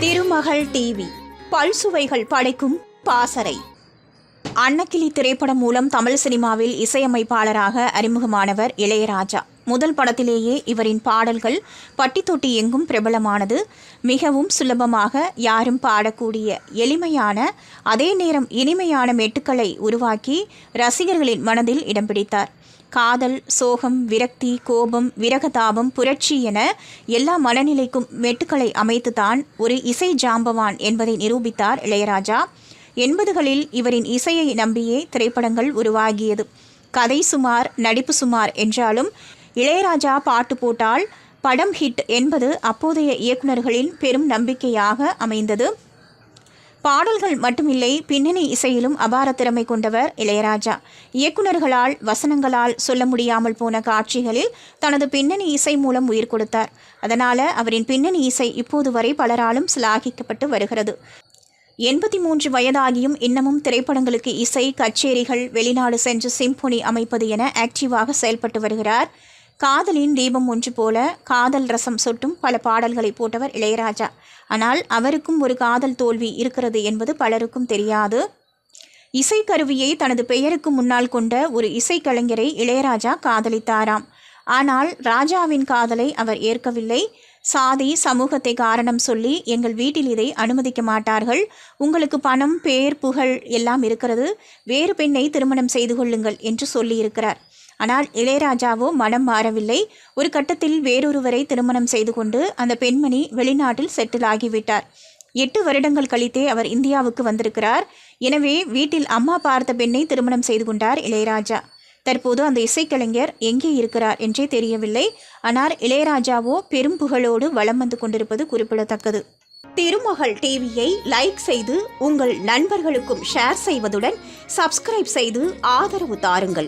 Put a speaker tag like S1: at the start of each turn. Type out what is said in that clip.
S1: திருமகள் TV. பல்சுவைகள் படைக்கும் பாசறை. அன்னக்கிளி திரைப்படம் மூலம் தமிழ் சினிமாவில் இசையமைப்பாளராக அறிமுகமானவர் இளையராஜா. முதல் படத்திலேயே இவரின் பாடல்கள் பட்டி தொட்டி எங்கும் பிரபலமானது. மிகவும் சுலபமாக யாரும் பாடக்கூடிய எளிமையான அதே நேரம் இனிமையான மெட்டுக்களை உருவாக்கி ரசிகர்களின் மனதில் இடம் பிடித்தார். காதல் சோகம் விரக்தி கோபம் விரகதாபம் புரட்சி என எல்லா மனநிலைக்கும் மெட்டுக்களை அமைத்துதான் ஒரு இசை ஜாம்பவான் என்பதை நிரூபித்தார் இளையராஜா. எண்பதுகளில் இவரின் இசையை நம்பியே திரைப்படங்கள் உருவாகியது. கதை சுமார் நடிப்பு சுமார் என்றாலும் இளையராஜா பாட்டு போட்டால் படம் ஹிட் என்பது அப்போதைய இயக்குநர்களின் பெரும் நம்பிக்கையாக அமைந்தது. பாடல்கள் மட்டுமில்லை பின்னணி இசையிலும் அபார திறமை கொண்டவர் இளையராஜா. இயக்குனர்களால் வசனங்களால் சொல்ல முடியாமல் போன காட்சிகளில் தனது பின்னணி இசை மூலம் உயிர் கொடுத்தார். அதனால அவரின் பின்னணி இசை இப்போது வரை பலராலும் சிலாகிக்கப்பட்டு வருகிறது. எண்பத்தி மூன்று வயதாகியும் இன்னமும் திரைப்படங்களுக்கு இசை கச்சேரிகள் வெளிநாடு சென்று சிம்பொனி அமைப்பது என ஆக்டிவாக செயல்பட்டு வருகிறார். காதலின் தீபம் ஒன்று போல காதல் ரசம் சொட்டும் பல பாடல்களை போட்டவர் இளையராஜா. ஆனால் அவருக்கும் ஒரு காதல் தோல்வி இருக்கிறது என்பது பலருக்கும் தெரியாது. இசைக்கருவியை தனது பெயருக்கு முன்னால் கொண்ட ஒரு இசைக்கலைஞரை இளையராஜா காதலித்தாராம். ஆனால் ராஜாவின் காதலை அவர் ஏற்கவில்லை. சாதி சமூகத்தை காரணம் சொல்லி எங்கள் வீட்டில் இதை அனுமதிக்க மாட்டார்கள். உங்களுக்கு பணம் பேர் புகழ் எல்லாம் இருக்கிறது. வேறு பெண்ணை திருமணம் செய்து கொள்ளுங்கள் என்று சொல்லியிருக்கிறார். ஆனால் இளையராஜாவோ மனம் மாறவில்லை. ஒரு கட்டத்தில் வேறொருவரை திருமணம் செய்து கொண்டு அந்த பெண்மணி வெளிநாட்டில் செட்டில் ஆகிவிட்டார். எட்டு வருடங்கள் கழித்தே அவர் இந்தியாவுக்கு வந்திருக்கிறார். எனவே வீட்டில் அம்மா பார்த்த பெண்ணை திருமணம் செய்து கொண்டார் இளையராஜா. தற்போது அந்த இசைக்கலைஞர் எங்கே இருக்கிறார் என்றே தெரியவில்லை. ஆனால் இளையராஜாவோ பெரும் புகழோடு வலம் வந்து கொண்டிருப்பது குறிப்பிடத்தக்கது. திருமகள் டிவியை லைக் செய்து உங்கள் நண்பர்களுக்கும் ஷேர் செய்வதுடன் சப்ஸ்கிரைப் செய்து ஆதரவு தாருங்கள்.